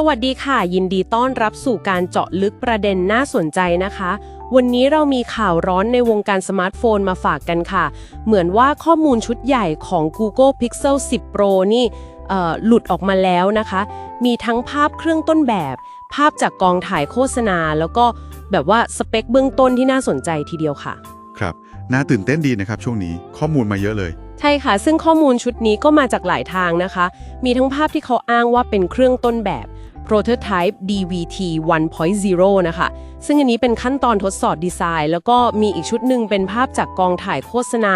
สวัสดีค่ะ ยินดีต้อนรับสู่การเจาะลึกประเด็นน่าสนใจนะคะ วันนี้เรามีข่าวร้อนในวงการสมาร์ทโฟนมาฝากกันค่ะ เหมือนว่าข้อมูลชุดใหญ่ของ Google Pixel 10 Pro นี่เอ่อหลุดออกมาแล้วนะคะ มีทั้งภาพเครื่องต้นแบบ ภาพจากกองถ่ายโฆษณา แล้วก็แบบว่าสเปคเบื้องต้นที่น่าสนใจทีเดียวค่ะ ครับ น่าตื่นเต้นดีนะครับช่วงนี้ข้อมูลมาเยอะเลยใช่ค่ะ ซึ่งข้อมูลชุดนี้ก็มาจากหลายทางนะคะ มีทั้งภาพที่เขาอ้างว่าเป็นเครื่องต้นแบบ Prototype DVT 1.0 นะคะ ซึ่งอันนี้เป็นขั้นตอนทดสอบดีไซน์ แล้วก็มีอีกชุดหนึ่งเป็นภาพจากกองถ่ายโฆษณา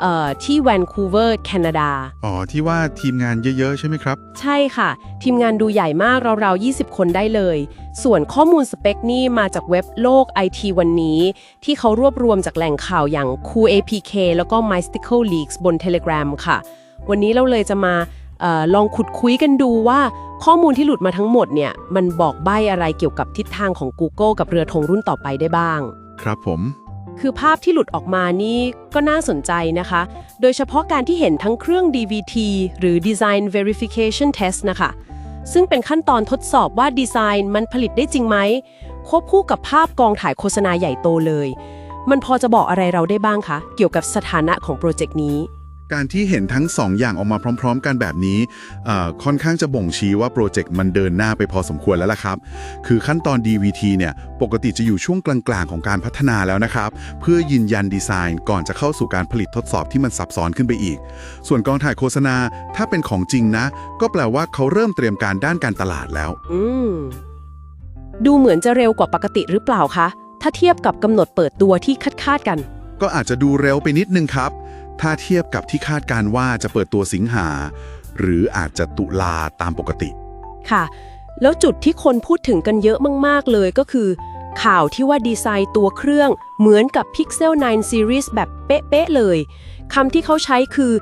เอ่อที่แวนคูเวอร์แคนาดา อ๋อ ที่ว่าทีมงานเยอะ ๆ ใช่ไหมครับ ใช่ค่ะ ทีมงานดูใหญ่มากราวๆ 20 คนได้เลย ส่วนข้อมูลสเปคนี่มาจากเว็บโลก IT วันนี้ ที่เขารวบรวมจากแหล่งข่าวอย่าง Cool APK แล้วก็ Mystical Leaks บน Telegram ค่ะ วันนี้เราเลยจะมาเออลองขุดคุยกันดูว่าข้อมูลที่หลุดมาทั้งหมดเนี่ยมันบอกใบ้อะไรเกี่ยวกับทิศทางของ Google กับเรือธงรุ่นต่อไปได้บ้าง ครับผม คือภาพที่หลุดออกมานี่ก็น่าสนใจนะคะ โดยเฉพาะการที่เห็นทั้งเครื่อง DVT หรือ Design Verification Test นะคะ ซึ่งเป็นขั้นตอนทดสอบว่าดีไซน์มันผลิตได้จริงไหมควบคู่กับภาพกองถ่ายโฆษณาใหญ่โตเลย มันพอจะบอกอะไรเราได้บ้างคะ เกี่ยวกับสถานะของโปรเจกต์นี้ การที่เห็นทั้ง 2 อย่างออกมาพร้อม ๆ กันแบบนี้เอ่อค่อนข้างจะบ่งชี้ว่าโปรเจกต์มันเดินหน้าไปพอสมควรแล้วล่ะครับ คือขั้นตอน DVT เนี่ยปกติจะอยู่ช่วงกลางๆ ของการพัฒนาแล้วนะครับ เพื่อยืนยันดีไซน์ก่อนจะเข้าสู่การผลิตทดสอบที่มันซับซ้อนขึ้นไปอีก ส่วนกองถ่ายโฆษณาถ้าเป็นของจริงนะ ก็แปลว่าเขาเริ่มเตรียมการด้านการตลาดแล้ว อืมดูเหมือนจะเร็วกว่าปกติหรือเปล่าคะถ้าเทียบกับกำหนดเปิดตัวที่คาดคาดๆกัน ก็อาจจะดูเร็วไปนิดนึงครับ ถ้าเทียบกับที่คาดการณ์ว่าจะเปิดตัวสิงหา หรืออาจจะตุลาตามปกติ ค่ะ แล้วจุดที่คนพูดถึงกันเยอะมาก ๆ เลยก็คือ ข่าวที่ว่าดีไซน์ตัวเครื่องเหมือนกับ Pixel 9 Series แบบเป๊ะ ๆ เลยคำที่เขาใช้คือ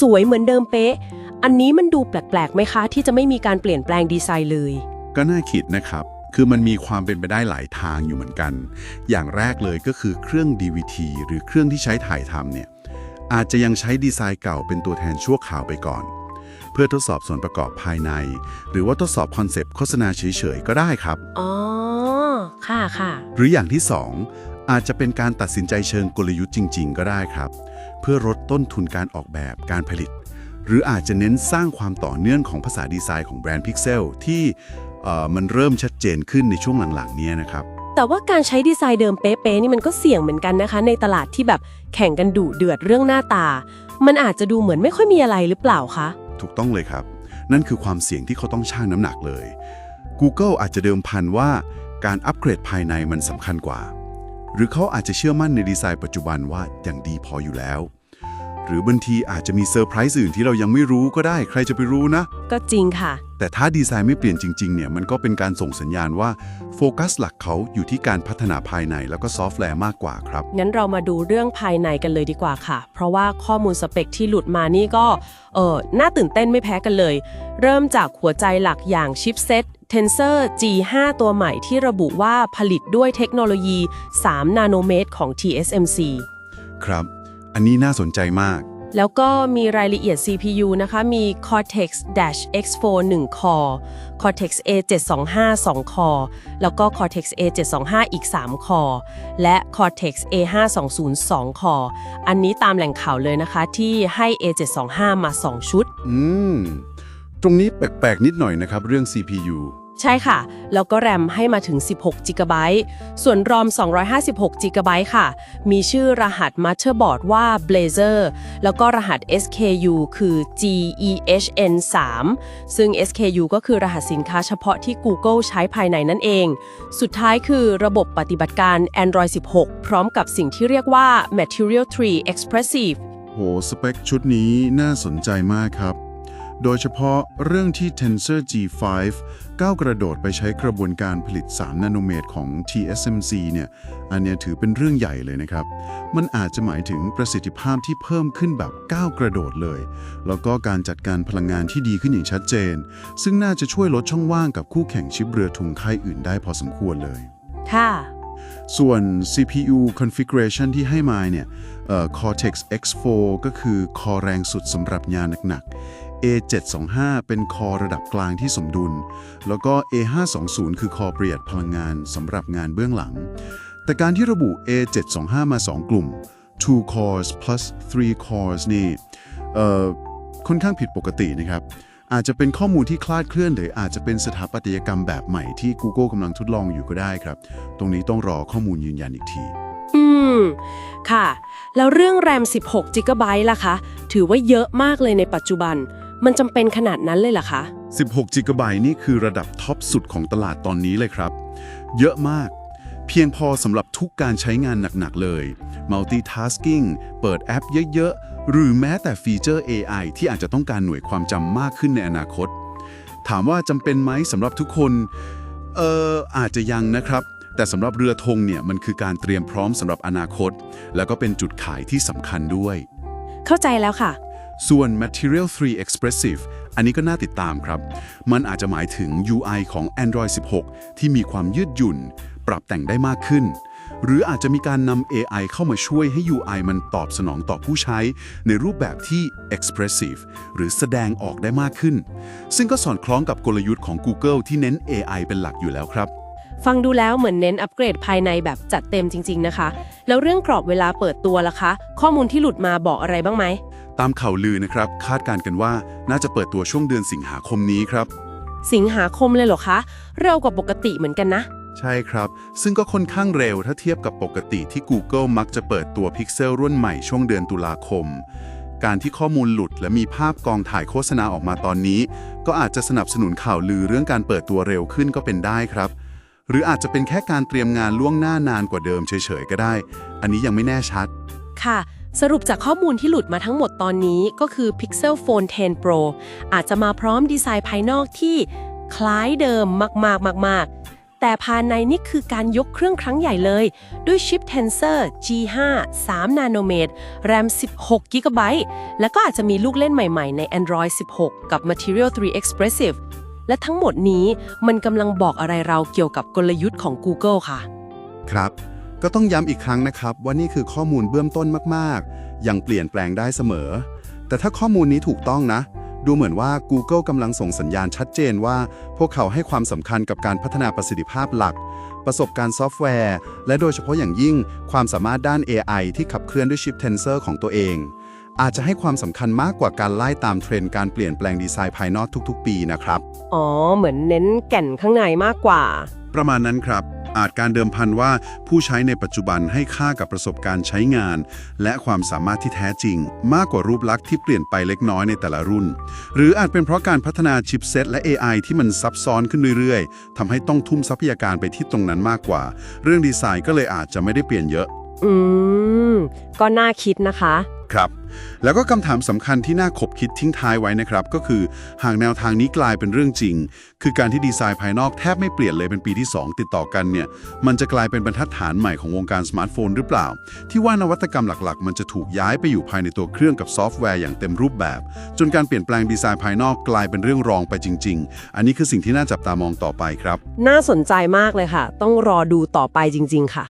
สวยเหมือนเดิมเป๊ะ อันนี้มันดูแปลกๆไหมคะ ที่จะไม่มีการเปลี่ยนแปลงดีไซน์เลย ก็น่าคิดนะครับคือมันมีความเป็นไปได้หลายทางอยู่เหมือนกัน อย่างแรกเลยก็คือเครื่อง DVT หรือเครื่องที่ใช้ถ่ายทำเนี่ย อาจจะยังใช้ดีไซน์เก่าเป็นตัวแทนชั่วคราวไปก่อน เพื่อทดสอบส่วนประกอบภายใน หรือว่าทดสอบคอนเซปต์โฆษณาเฉยๆ ก็ได้ครับ อ๋อ ค่ะค่ะ หรืออย่างที่ 2 อาจจะเป็นการตัดสินใจเชิงกลยุทธ์จริง ๆ ก็ได้ครับ เพื่อลดต้นทุนการออกแบบการผลิต หรืออาจจะเน้นสร้างความต่อเนื่องของภาษาดีไซน์ของแบรนด์ Pixel ที่เอ่อมันเริ่มชัดเจนขึ้นในช่วงหลังๆเนี้ยนะครับ แต่ว่าการใช้ดีไซน์เดิมเป๊ะๆนี่มันก็เสี่ยงเหมือนกันนะคะ ในตลาดที่แบบแข่งกันดุเดือดเรื่องหน้าตา มันอาจจะดูเหมือนไม่ค่อยมีอะไรหรือเปล่าคะถูกต้องเลยครับ นั่นคือความเสี่ยงที่เขาต้องชั่งน้ำหนักเลย Google อาจจะเดิมพันว่าการอัปเกรดภายในมันสำคัญกว่า หรือเขาอาจจะเชื่อมั่นในดีไซน์ปัจจุบันว่าอย่างดีพออยู่แล้ว หรือบางทีอาจจะมีเซอร์ไพรส์อื่นที่เรายังไม่รู้ก็ได้ใครจะไปรู้นะ ก็จริงค่ะ แต่ถ้าดีไซน์ไม่เปลี่ยนจริงๆเนี่ยมันก็เป็นการส่งสัญญาณว่าโฟกัสหลักเขาอยู่ที่การพัฒนาภายในแล้วก็ซอฟต์แวร์มากกว่าครับ งั้นเรามาดูเรื่องภายในกันเลยดีกว่าค่ะ เพราะว่าข้อมูลสเปคที่หลุดมานี่ก็เออน่าตื่นเต้นไม่แพ้กันเลย เริ่มจากหัวใจหลักอย่างชิปเซ็ต Tensor G5 ตัวใหม่ที่ระบุว่าผลิตด้วยเทคโนโลยี 3 นาโนเมตรของ TSMC ครับ อันนี้น่าสนใจมาก แล้วก็มีรายละเอียด CPU นะคะ มี Cortex-X4 1 core Cortex A725 2 core แล้วก็ Cortex A725 อีก 3 core และ Cortex A520 2 core อันนี้ตามแหล่งข่าวเลยนะคะที่ให้ A725 มา 2 ชุด อืม ตรงนี้แปลกๆ นิดหน่อยนะครับเรื่อง CPU ใช่ค่ะ แล้วก็แรมให้มาถึง 16 g b ส่วนรอม 256 g b ค่ะ มีชื่อรหัส Motherboard ว่า Blazer แล้วก็รหัส SKU คือ GEHN3 ซึ่ง SKU ก็คือรหัสสินค้าเฉพาะที่ Google ใช้ภายในนั่นเอง สุดท้ายคือระบบปฏิบัติการ Android 16 พร้อมกับสิ่งที่เรียกว่า Material Tree Expressive โห สเปคชุดนี้น่าสนใจมากครับ โดยเฉพาะเรื่องที่ Tensor G5 ก้าวกระโดดไปใช้กระบวนการผลิต 3 นาโนเมตรของ TSMC เนี่ย อันเนี้ยถือเป็นเรื่องใหญ่เลยนะครับ มันอาจจะหมายถึงประสิทธิภาพที่เพิ่มขึ้นแบบก้าวกระโดดเลย แล้วก็การจัดการพลังงานที่ดีขึ้นอย่างชัดเจน ซึ่งน่าจะช่วยลดช่องว่างกับคู่แข่งชิปเรือทุงค่ายอื่นได้พอสมควรเลย ค่ะ ส่วน CPU configuration ที่ให้มาเนี่ยเอ่อ Cortex X4 ก็คือคอแรงสุดสำหรับงานหนักๆ A725 เป็นคอระดับกลางที่สมดุล แล้วก็ A520 คือคอประหยัดพลังงานสำหรับงานเบื้องหลัง แต่การที่ระบุ A725 มา 2 กลุ่ม2 cores plus 3 cores นี่ค่อนข้างผิดปกตินะครับ อาจจะเป็นข้อมูลที่คลาดเคลื่อน หรืออาจจะเป็นสถาปัตยกรรมแบบใหม่ที่ Google กำลังทดลองอยู่ก็ได้ครับ ตรงนี้ต้องรอข้อมูลยืนยันอีกที อืม ค่ะ แล้วเรื่องแรม 16 g b ล่ะคะ ถือว่าเยอะมากเลยในปัจจุบัน มันจำเป็นขนาดนั้นเลยเหรอคะ 16 g b นี่คือระดับท็อปสุดของตลาดตอนนี้เลยครับ เยอะมาก เพียงพอสำหรับทุกการใช้งานหนัก ๆ เลย multitasking เปิดแอปเยอะ ๆ หรือแม้แต่ฟีเจอร์ AI ที่อาจจะต้องการหน่วยความจำมากขึ้นในอนาคต ถามว่าจำเป็นไหมสำหรับทุกคน เอ่ออาจจะยังนะครับ แต่สำหรับเรือธงเนี่ยมันคือการเตรียมพร้อมสำหรับอนาคต แล้วก็เป็นจุดขายที่สำคัญด้วย เข้าใจแล้วค่ะ ส่วน Material 3 Expressive อันนี้ก็น่าติดตามครับ มันอาจจะหมายถึง UI ของ Android 16 ที่มีความยืดหยุ่น ปรับแต่งได้มากขึ้น หรืออาจจะมีการนำ AI เข้ามาช่วยให้ UI มันตอบสนองต่อผู้ใช้ ในรูปแบบที่ expressive หรือแสดงออกได้มากขึ้น ซึ่งก็สอดคล้องกับกลยุทธ์ของ Google ที่เน้น AI เป็นหลักอยู่แล้วครับฟังดูแล้วเหมือนเน้นอัปเกรดภายในแบบจัดเต็มจริง ๆ นะคะ แล้วเรื่องกรอบเวลาเปิดตัวล่ะคะ ข้อมูลที่หลุดมาบอกอะไรบ้างไหม ตามข่าวลือนะครับ คาดการณ์กันว่าน่าจะเปิดตัวช่วงเดือนสิงหาคมนี้ครับ สิงหาคมเลยเหรอคะ เร็วกว่าปกติเหมือนกันนะ ใช่ครับ ซึ่งก็ค่อนข้างเร็วถ้าเทียบกับปกติที่ Google มักจะเปิดตัว Pixel รุ่นใหม่ช่วงเดือนตุลาคม การที่ข้อมูลหลุดและมีภาพกองถ่ายโฆษณาออกมาตอนนี้ ก็อาจจะสนับสนุนข่าวลือเรื่องการเปิดตัวเร็วขึ้นก็เป็นได้ครับ หรืออาจจะเป็นแค่การเตรียมงานล่วงหน้านานกว่าเดิมเฉยๆก็ได้ อันนี้ยังไม่แน่ชัด ค่ะ สรุปจากข้อมูลที่หลุดมาทั้งหมดตอนนี้ก็คือ Pixel Phone 10 Pro อาจจะมาพร้อมดีไซน์ภายนอกที่คล้ายเดิมมากๆมากๆ แต่ภายในนี่คือการยกเครื่องครั้งใหญ่เลย ด้วยชิป Tensor G5 3 นาโนเมตร RAM 16 g b แล้วก็อาจจะมีลูกเล่นใหม่ๆ ใน Android 16 กับ Material 3 Expressive และทั้งหมดนี้มันกำลังบอกอะไรเราเกี่ยวกับกลยุทธ์ของ Google ค่ะ ครับ ก็ต้องย้ำอีกครั้งนะครับว่านี่คือข้อมูลเบื้องต้นมากๆ ยังเปลี่ยนแปลงได้เสมอ แต่ถ้าข้อมูลนี้ถูกต้องนะ ดูเหมือนว่า Google กำลังส่งสัญญาณชัดเจนว่า พวกเขาให้ความสำคัญกับการพัฒนาประสิทธิภาพหลัก ประสบการณ์ซอฟต์แวร์ และโดยเฉพาะอย่างยิ่ง ความสามารถด้าน AI ที่ขับเคลื่อนด้วยชิป Tensor ของตัวเอง อาจจะให้ความสำคัญมากกว่าการไล่ตามเทรนด์การเปลี่ยนแปลงดีไซน์ภายนอกทุกๆ ปีนะครับ อ๋อ เหมือนเน้นแก่นข้างในมากกว่า ประมาณนั้นครับ อาจการเดิมพันว่าผู้ใช้ในปัจจุบันให้ค่ากับประสบการณ์ใช้งาน และความสามารถที่แท้จริง มากกว่ารูปลักษณ์ที่เปลี่ยนไปเล็กน้อยในแต่ละรุ่น หรืออาจเป็นเพราะการพัฒนาชิปเซตและ AI ที่มันซับซ้อนขึ้นเรื่อยๆทำให้ต้องทุ่มทรัพยาการไปที่ตรงนั้นมากกว่า เรื่องดีไซน์ก็เลยอาจจะไม่ได้เปลี่ยนเยอะ อืม ก็น่าคิดนะคะ ครับ แล้วก็คำถามสำคัญที่น่าขบคิดทิ้งท้ายไว้นะครับ ก็คือหากแนวทางนี้กลายเป็นเรื่องจริง คือการที่ดีไซน์ภายนอกแทบไม่เปลี่ยนเลยเป็นปีที่ 2 ติดต่อกันเนี่ย มันจะกลายเป็นบรรทัดฐานใหม่ของวงการสมาร์ทโฟนหรือเปล่า ที่ว่านวัตกรรมหลักๆ มันจะถูกย้ายไปอยู่ภายในตัวเครื่องกับซอฟต์แวร์อย่างเต็มรูปแบบ จนการเปลี่ยนแปลงดีไซน์ภายนอกกลายเป็นเรื่องรองไปจริง ๆ อันนี้คือสิ่งที่น่าจับตามองต่อไปครับ น่าสนใจมากเลยค่ะ ต้องรอดูต่อไปจริง ๆ ค่ะ